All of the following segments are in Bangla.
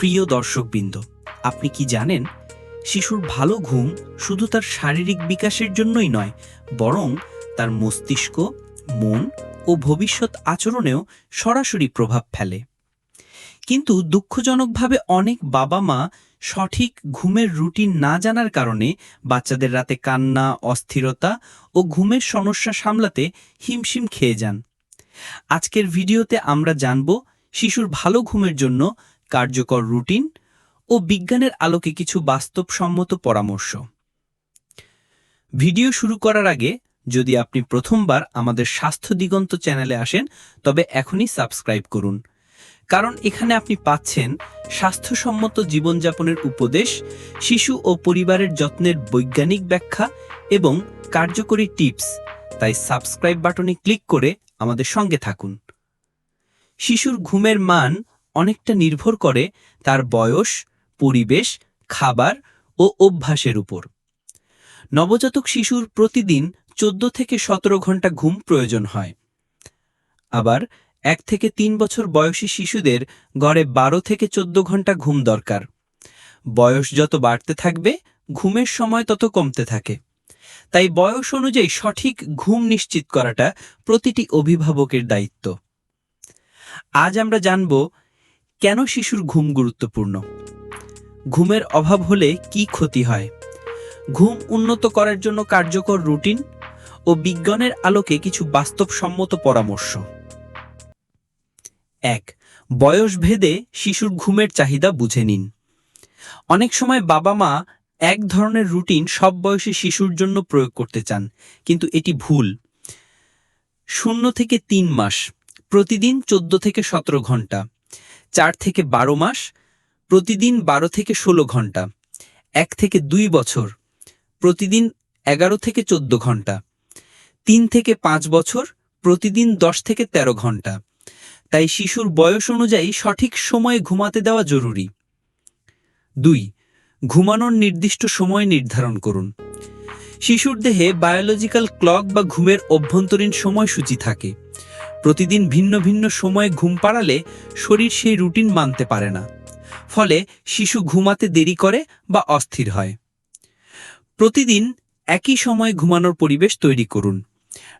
প্রিয় দর্শকবৃন্দ, আপনি কি জানেন, শিশুর ভালো ঘুম শুধু তার শারীরিক বিকাশের জন্যই নয়, বরং তার মস্তিষ্ক, মন ও ভবিষ্যৎ আচরণেও সরাসরি প্রভাব ফেলে। কিন্তু দুঃখজনকভাবে অনেক বাবা মা সঠিক ঘুমের রুটিন না জানার কারণে বাচ্চাদের রাতে কান্না, অস্থিরতা ও ঘুমের সমস্যা সামলাতে হিমশিম খেয়ে যান। আজকের ভিডিওতে আমরা জানব, শিশুর ভালো ঘুমের জন্য কার্যকর রুটিন ও বিজ্ঞানের আলোকে কিছু বাস্তবসম্মত পরামর্শ। ভিডিও শুরু করার আগে যদি আপনি প্রথমবার আমাদের স্বাস্থ্য দিগন্ত চ্যানেলে আসেন, তবে এখনই সাবস্ক্রাইব করুন। কারণ এখানে আপনি পাচ্ছেন স্বাস্থ্যসম্মত জীবনযাপনের উপদেশ, শিশু ও পরিবারের যত্নের বৈজ্ঞানিক ব্যাখ্যা এবং কার্যকরী টিপস। তাই সাবস্ক্রাইব বাটনে ক্লিক করে আমাদের সঙ্গে থাকুন। শিশুর ঘুমের মান অনেকটা নির্ভর করে তার বয়স, পরিবেশ, খাবার ও অভ্যাসের উপর। নবজাতক শিশুর প্রতিদিন চোদ্দ থেকে সতেরো ঘণ্টা ঘুম প্রয়োজন হয়। আবার এক থেকে তিন বছর বয়সী শিশুদের গড়ে বারো থেকে চোদ্দ ঘণ্টা ঘুম দরকার। বয়স যত বাড়তে থাকবে, ঘুমের সময় তত কমতে থাকে। তাই বয়স অনুযায়ী সঠিক ঘুম নিশ্চিত করাটা প্রতিটি অভিভাবকের দায়িত্ব। আজ আমরা জানব কেন শিশুর ঘুম গুরুত্বপূর্ণ? ঘুমের অভাব হলে কি ক্ষতি হয়? ঘুম উন্নত করার জন্য কার্যকর রুটিন ও বিজ্ঞানের আলোকে কিছু বাস্তবসম্মত পরামর্শ। এক বয়স ভেদে শিশুর ঘুমের চাহিদা বুঝে নিন। অনেক সময় বাবা মা এক ধরনের রুটিন সব বয়সে শিশুর জন্য প্রয়োগ করতে চান, কিন্তু এটি ভুল। শূন্য থেকে তিন মাস, প্রতিদিন চোদ্দ থেকে সতেরো ঘণ্টা। চার থেকে বারো মাস, প্রতিদিন বারো থেকে ষোলো ঘণ্টা, এক থেকে দুই বছর, প্রতিদিন এগারো থেকে চোদ্দ ঘণ্টা, তিন থেকে পাঁচ বছর, প্রতিদিন দশ থেকে ১৩ ঘণ্টা। তাই শিশুর বয়স অনুযায়ী সঠিক সময়ে ঘুমাতে দেওয়া জরুরি। দুই, ঘুমানোর নির্দিষ্ট সময় নির্ধারণ করুন। শিশুর দেহে বায়োলজিক্যাল ক্লক বা ঘুমের অভ্যন্তরীণ সময়সূচি থাকে। প্রতিদিন ভিন্ন ভিন্ন সময়ে ঘুম পাড়ালে শরীর সেই রুটিন মানতে পারে না। ফলে শিশু ঘুমাতে দেরি করে বা অস্থির হয়। প্রতিদিন একই সময়ে ঘুমানোর পরিবেশ তৈরি করুন।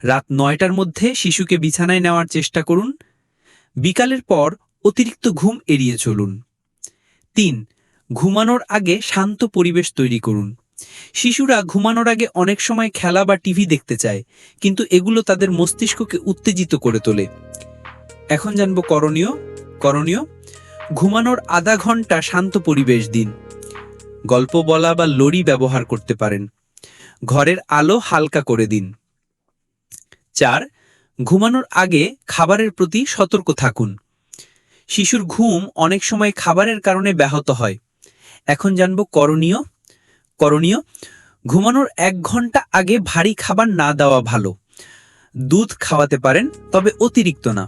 রাত নয়টার মধ্যে শিশুকে বিছানায় নেওয়ার চেষ্টা করুন। বিকালের পর অতিরিক্ত ঘুম এড়িয়ে চলুন। তিন, ঘুমানোর আগে শান্ত পরিবেশ তৈরি করুন। শিশুরা ঘুমানোর আগে অনেক সময় খেলা বা টিভি দেখতে চায়, কিন্তু এগুলো তাদের মস্তিষ্ককে উত্তেজিত করে তোলে। এখন জানব করণীয় করণীয়, ঘুমানোর আধা ঘণ্টা শান্ত পরিবেশ দিন। গল্প বলা বা লড়ি ব্যবহার করতে পারেন। ঘরের আলো হালকা করে দিন। চার, ঘুমানোর আগে খাবারের প্রতি সতর্ক থাকুন। শিশুর ঘুম অনেক সময় খাবারের কারণে ব্যাহত হয়। এখন জানব করণীয় করণীয়। ঘুমানোর এক ঘণ্টা আগে ভারী খাবার না দেওয়া ভালো। দুধ খাওয়াতে পারেন, তবে অতিরিক্ত না।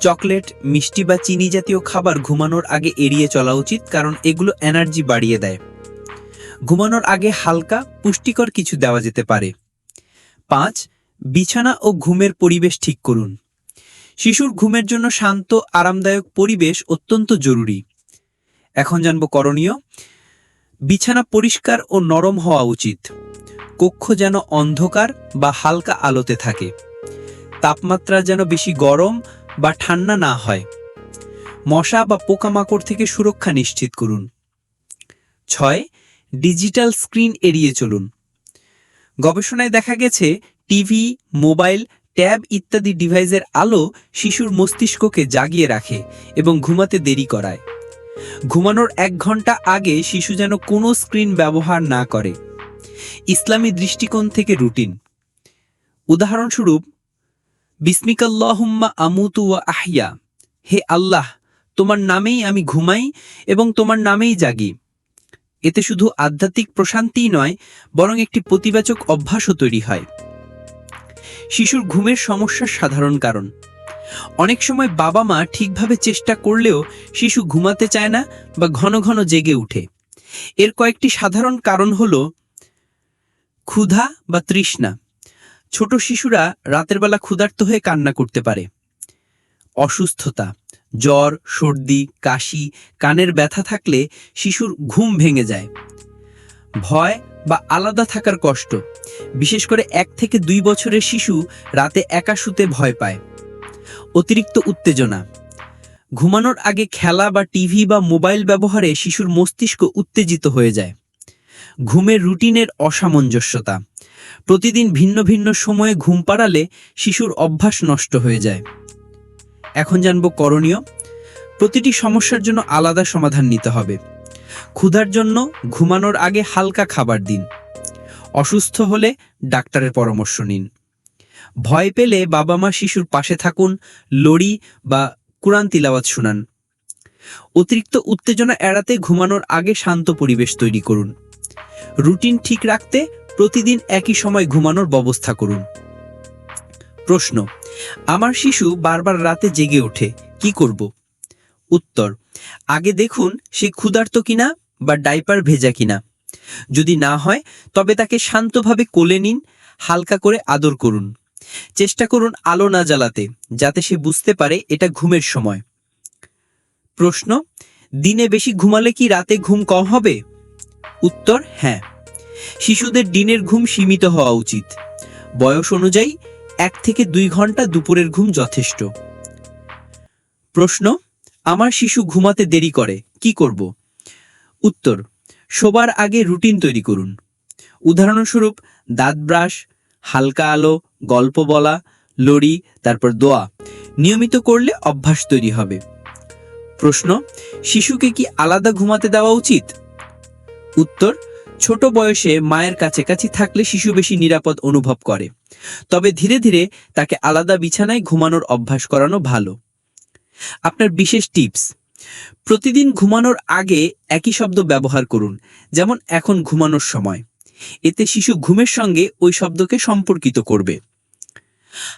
চকলেট, মিষ্টি বা চিনি জাতীয় খাবার ঘুমানোর আগে এড়িয়ে চলা উচিত, কারণ এগুলো এনার্জি বাড়িয়ে দেয়। ঘুমানোর আগে হালকা, পুষ্টিকর কিছু দেওয়া যেতে পারে। পাঁচ, বিছানা ও ঘুমের পরিবেশ ঠিক করুন। শিশুর ঘুমের জন্য শান্ত, আরামদায়ক পরিবেশ অত্যন্ত জরুরি। এখন জানব করণীয় বিছানা পরিষ্কার ও নরম হওয়া উচিত। কক্ষ যেন অন্ধকার বা হালকা আলোতে থাকে। তাপমাত্রা যেন বেশি গরম বা ঠান্ডা না হয়। মশা বা পোকামাকড় থেকে সুরক্ষা নিশ্চিত করুন। ছয়, ডিজিটাল স্ক্রিন এড়িয়ে চলুন। গবেষণায় দেখা গেছে, টিভি, মোবাইল, ট্যাব ইত্যাদি ডিভাইসের আলো শিশুর মস্তিষ্ককে জাগিয়ে রাখে এবং ঘুমাতে দেরি করায়। ঘুমানোর এক ঘণ্টা আগে শিশু যেন কোনো স্ক্রিন ব্যবহার না করে। ইসলামী দৃষ্টিকোণ থেকে রুটিন। উদাহরণস্বরূপ, বিসমিকাল্লাহুম্মা আমুতু ওয়া আহিয়া হে আল্লাহ, তোমার নামেই আমি ঘুমাই এবং তোমার নামেই জাগি। এতে শুধু আধ্যাত্মিক প্রশান্তিই নয়, বরং একটি প্রতিবাচক অভ্যাসও তৈরি হয়। শিশুর ঘুমের সমস্যার সাধারণ কারণ। অনেক সময় বাবা মা ঠিকভাবে চেষ্টা করলেও শিশু ঘুমাতে চায় না বা ঘন ঘন জেগে উঠে। এর কয়েকটি সাধারণ কারণ হল ক্ষুধা বা তৃষ্ণা। ছোট শিশুরা রাতের বেলা ক্ষুধার্ত হয়ে কান্না করতে পারে। অসুস্থতা, জ্বর, সর্দি, কাশি, কানের ব্যথা থাকলে শিশুর ঘুম ভেঙে যায়। ভয় বা আলাদা থাকার কষ্ট। বিশেষ করে এক থেকে দুই বছরের শিশু রাতে একা শুতে ভয় পায়। অতিরিক্ত উত্তেজনা। ঘুমানোর আগে খেলা বা টিভি বা মোবাইল ব্যবহারে শিশুর মস্তিষ্ক উত্তেজিত হয়ে যায়। ঘুমের রুটিনের অসামঞ্জস্যতা। প্রতিদিন ভিন্ন ভিন্ন সময়ে ঘুম পাড়ালে শিশুর অভ্যাস নষ্ট হয়ে যায়। এখন জানব করণীয়। প্রতিটি সমস্যার জন্য আলাদা সমাধান নিতে হবে। ক্ষুধার জন্য ঘুমানোর আগে হালকা খাবার দিন। অসুস্থ হলে ডাক্তারের পরামর্শ নিন। ভয় পেলে বাবা মা শিশুর পাশে থাকুন, লড়ি বা কুরআন তিলাওয়াত শুনান। অতিরিক্ত উত্তেজনা এড়াতে ঘুমানোর আগে শান্ত পরিবেশ তৈরি করুন। রুটিন ঠিক রাখতে প্রতিদিন একই সময় ঘুমানোর ব্যবস্থা করুন। প্রশ্ন, আমার শিশু বারবার রাতে জেগে ওঠে, কি করব? উত্তর, আগে দেখুন সে ক্ষুধার্ত কিনা বা ডাইপার ভেজা কিনা। যদি না হয়, তবে তাকে শান্তভাবে কোলে নিন, হালকা করে আদর করুন। চেষ্টা করুন আলো না জ্বালাতে, যাতে সে বুঝতে পারে এটা ঘুমের সময়। প্রশ্ন, দিনে বেশি ঘুমালে কি রাতে ঘুম কম হবে? উত্তর হ্যাঁ। শিশুদের দিনের ঘুম সীমিত হওয়া উচিত। বয়স অনুযায়ী এক থেকে দুই ঘণ্টা দুপুরের ঘুম যথেষ্ট। প্রশ্ন, আমার শিশু ঘুমাতে দেরি করে, কি করব? উত্তর, শোবার আগে রুটিন তৈরি করুন। উদাহরণস্বরূপ, দাঁত ব্রাশ হালকা আলো, গল্প বলা, লড়ি, তারপর দোয়া। নিয়মিত করলে অভ্যাস তৈরি হবে। প্রশ্ন, শিশুকে কি আলাদা ঘুমাতে দেওয়া উচিত? উত্তর, ছোট বয়সে মায়ের কাছাকাছি থাকলে শিশু বেশি নিরাপদ অনুভব করে। তবে ধীরে ধীরে তাকে আলাদা বিছানায় ঘুমানোর অভ্যাস করানো ভালো। আপনার বিশেষ টিপস, প্রতিদিন ঘুমানোর আগে একই শব্দ ব্যবহার করুন, যেমন এখন ঘুমানোর সময়। এতে শিশু ঘুমের সঙ্গে ওই শব্দকে সম্পর্কিত করবে।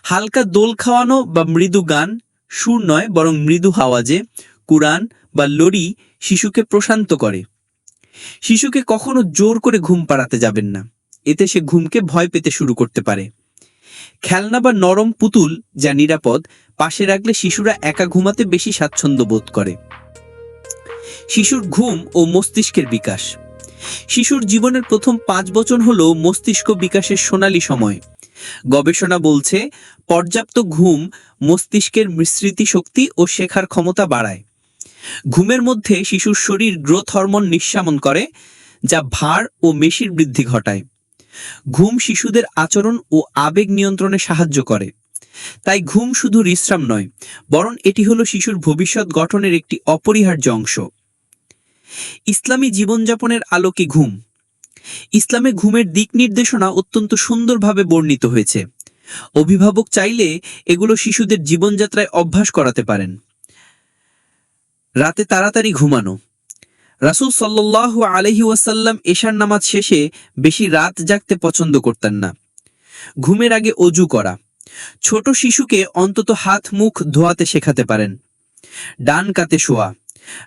হালকা দোল খাওয়ানো বা মৃদু গান, সুর নয়, বরং মৃদু হাওয়াজে কুরআন বা লড়ি শিশুকে প্রশান্ত করে। শিশুকে কখনো জোর করে ঘুম পাড়াতে যাবেন না। এতে সে ঘুমকে ভয় পেতে শুরু করতে পারে। খেলনা বা নরম পুতুল যা নিরাপদ, পাশে রাখলে শিশুরা একা ঘুমাতে বেশি স্বাচ্ছন্দ্য বোধ করে। শিশুর ঘুম ও মস্তিষ্কের বিকাশ। শিশুর জীবনের প্রথম পাঁচ বছর হল মস্তিষ্ক বিকাশের সোনালী সময়। গবেষণা বলছে, পর্যাপ্ত ঘুম মস্তিষ্কের স্মৃতি শক্তি ও শেখার ক্ষমতা বাড়ায়। ঘুমের মধ্যে শিশুর শরীর গ্রোথ হরমোন নিঃসামন করে, যা ভার ও মেশির বৃদ্ধি ঘটায়। ঘুম শিশুদের আচরণ ও আবেগ নিয়ন্ত্রণে সাহায্য করে। তাই ঘুম শুধু বিশ্রাম নয়, বরং এটি হলো শিশুর ভবিষ্যৎ গঠনের একটি অপরিহার্য অংশ। ইসলামী জীবনযাপনের আলোকে ঘুম। ইসলামে ঘুমের দিক নির্দেশনা অত্যন্ত সুন্দরভাবে বর্ণিত হয়েছে। অভিভাবক চাইলে এগুলো শিশুদের জীবনযাত্রায় অভ্যাস করাতে পারেন। রাতে তাড়াতাড়ি ঘুমানো। রাসূল সাল্লাহ আলহি ওয়াসাল্লাম এশার নামাজ শেষে বেশি রাত জাগতে পছন্দ করতেন না। ঘুমের আগে অজু করা। ছোট শিশুকে অন্তত হাত মুখ ধোয়াতে শেখাতে পারেন। ডান কাতে শোয়া।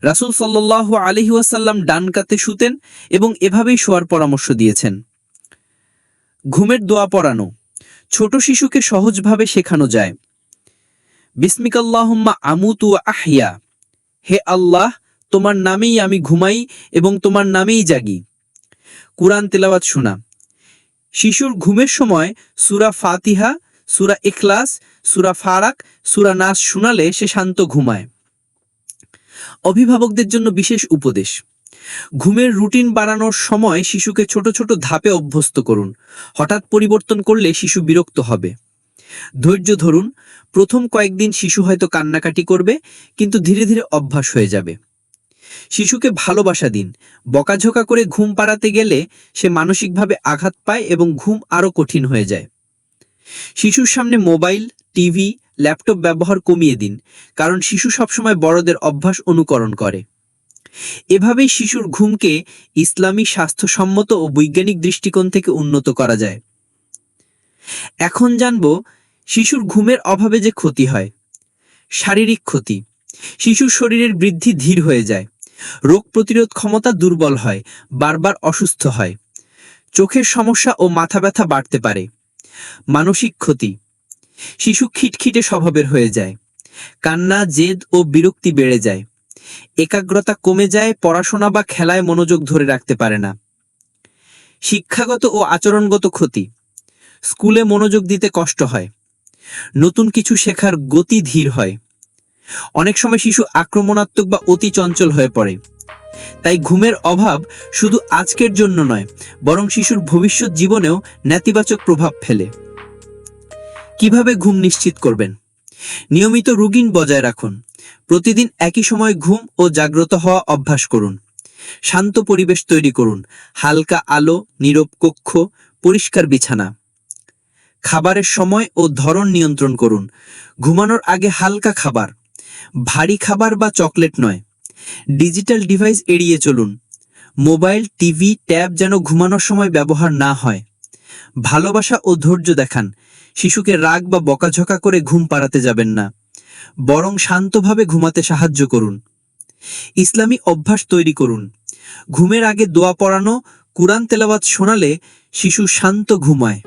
রাসূল সাল্লাহ আলহি ওয়াসাল্লাম ডান কাতে শুতেন এবং এভাবেই শোয়ার পরামর্শ দিয়েছেন। ঘুমের দোয়া পড়ানো, ছোট শিশুকে সহজভাবে শেখানো যায়। বিসমিকাল্লাহুম্মা আমুতু আহিয়া হে আল্লাহ, তোমার নামেই আমি ঘুমাই এবং তোমার নামেই জাগি। কুরআন তেলাওয়াত শোনা, শিশুর ঘুমের সময় সুরা ফাতিহা, সুরা ইখলাস, সুরা ফারাক, সুরা নাস শোনালে সে শান্ত ঘুমায়। অভিভাবকদের জন্য বিশেষ উপদেশ। ঘুমের রুটিন বানানোর সময় শিশুকে ছোট ছোট ধাপে অভ্যস্ত করুন। হঠাৎ পরিবর্তন করলে শিশু বিরক্ত হবে। ধৈর্য ধরুন। প্রথম কয়েকদিন শিশু হয়তো কান্নাকাটি করবে, কিন্তু ধীরে ধীরে অভ্যাস হয়ে যাবে। শিশুকে ভালোবাসা দিন। বকাঝোকা করে ঘুম পাড়াতে গেলে সে মানসিকভাবে আঘাত পায় এবং ঘুম আরও কঠিন হয়ে যায়। শিশুর সামনে মোবাইল, টিভি ল্যাপটপ ব্যবহার কমিয়ে দিন, কারণ শিশু সবসময় বড়দের অভ্যাস অনুকরণ করে। এভাবেই শিশুর ঘুমকে ইসলামী স্বাস্থ্যসম্মত ও বৈজ্ঞানিক দৃষ্টিকোণ থেকে উন্নত করা যায়। এখন জানব, শিশুর ঘুমের অভাবে যে ক্ষতি হয়। শারীরিক ক্ষতি, শিশুর শরীরের বৃদ্ধি ধীর হয়ে যায়। রোগ প্রতিরোধ ক্ষমতা দুর্বল হয়, বারবার অসুস্থ হয়। চোখের সমস্যা ও মাথা ব্যথা বাড়তে পারে। মানসিক ক্ষতি শিশু খিটখিটে স্বভাবের হয়ে যায়। কান্না, জেদ ও বিরক্তি বেড়ে যায়। একাগ্রতা কমে যায়, পড়াশোনা বা খেলায় মনোযোগ ধরে রাখতে পারে না। শিক্ষাগত ও আচরণগত ক্ষতি। স্কুলে মনোযোগ দিতে কষ্ট হয়। নতুন কিছু শেখার গতি ধীর হয়। অনেক সময় শিশু আক্রমণাত্মক বা অতি চঞ্চল হয়ে পড়ে। তাই ঘুমের অভাব শুধু আজকের জন্য নয়, বরং শিশুর ভবিষ্যৎ জীবনেও নেতিবাচক প্রভাব ফেলে। কীভাবে ঘুম নিশ্চিত করবেন? নিয়মিত রুগিন বজায় রাখুন। প্রতিদিন একই সময় ঘুম ও জাগ্রত হওয়া অভ্যাস করুন। শান্ত পরিবেশ তৈরি করুন। হালকা আলো, নীরব কক্ষ, পরিষ্কার বিছানা। খাবারের সময় ও ধরন নিয়ন্ত্রণ করুন। ঘুমানোর আগে হালকা খাবার। ভারী খাবার বা চকলেট নয়। ডিজিটাল ডিভাইস এড়িয়ে চলুন। মোবাইল, টিভি, ট্যাব যেন ঘুমানোর সময় ব্যবহার না হয়। ভালোবাসা ও ধৈর্য দেখান। শিশুকে রাগ বা বকাঝকা করে ঘুম পাড়াতে যাবেন না। বরং শান্তভাবে ঘুমাতে সাহায্য করুন। ইসলামী অভ্যাস তৈরি করুন। ঘুমের আগে দোয়া পড়ানো, কুরআন তেলাওয়াত শোনালে শিশু শান্ত ঘুমায়।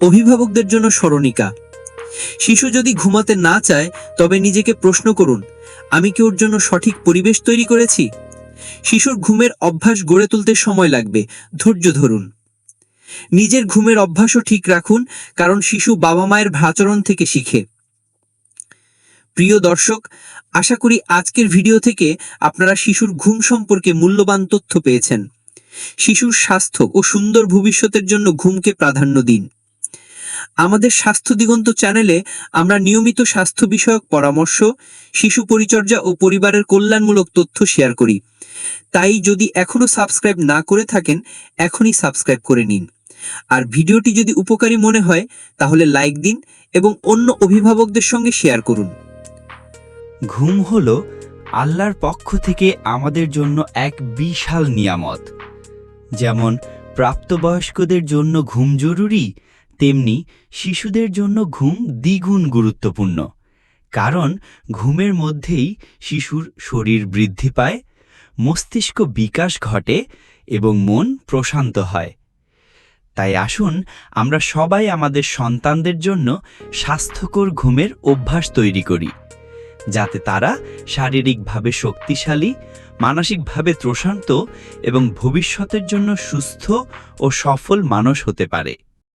অভিভাবকদের জন্য স্মরণিকা। শিশু যদি ঘুমাতে না চায়, তবে নিজেকে প্রশ্ন করুন, আমি কি ওর জন্য সঠিক পরিবেশ তৈরি করেছি? শিশুর ঘুমের অভ্যাস গড়ে তুলতে সময় লাগবে। ধৈর্য ধরুন। নিজের ঘুমের অভ্যাসও ঠিক রাখুন, কারণ শিশু বাবা মায়ের আচরণ থেকে শিখে। প্রিয় দর্শক, আশা করি আজকের ভিডিও থেকে আপনারা শিশুর ঘুম সম্পর্কে মূল্যবান তথ্য পেয়েছেন। শিশুর স্বাস্থ্য ও সুন্দর ভবিষ্যতের জন্য ঘুমকে প্রাধান্য দিন। আমাদের স্বাস্থ্য দিগন্ত চ্যানেলে আমরা নিয়মিত স্বাস্থ্য বিষয়ক পরামর্শ, শিশু পরিচর্যা ও পরিবারের কল্যাণমূলক তথ্য শেয়ার করি। তাই যদি এখনও সাবস্ক্রাইব না করে থাকেন, এখনই সাবস্ক্রাইব করে নিন। আর ভিডিওটি যদি উপকারী মনে হয়, তাহলে লাইক দিন এবং অন্য অভিভাবকদের সঙ্গে শেয়ার করুন। ঘুম হলো আল্লাহর পক্ষ থেকে আমাদের জন্য এক বিশাল নিয়ামত। যেমন প্রাপ্তবয়স্কদের জন্য ঘুম জরুরি, তেমনি শিশুদের জন্য ঘুম দ্বিগুণ গুরুত্বপূর্ণ। কারণ ঘুমের মধ্যেই শিশুর শরীর বৃদ্ধি পায়, মস্তিষ্ক বিকাশ ঘটে এবং মন প্রশান্ত হয়। তাই আসুন আমরা সবাই আমাদের সন্তানদের জন্য স্বাস্থ্যকর ঘুমের অভ্যাস তৈরি করি, যাতে তারা শারীরিকভাবে শক্তিশালী, মানসিকভাবে প্রশান্ত এবং ভবিষ্যতের জন্য সুস্থ ও সফল মানুষ হতে পারে।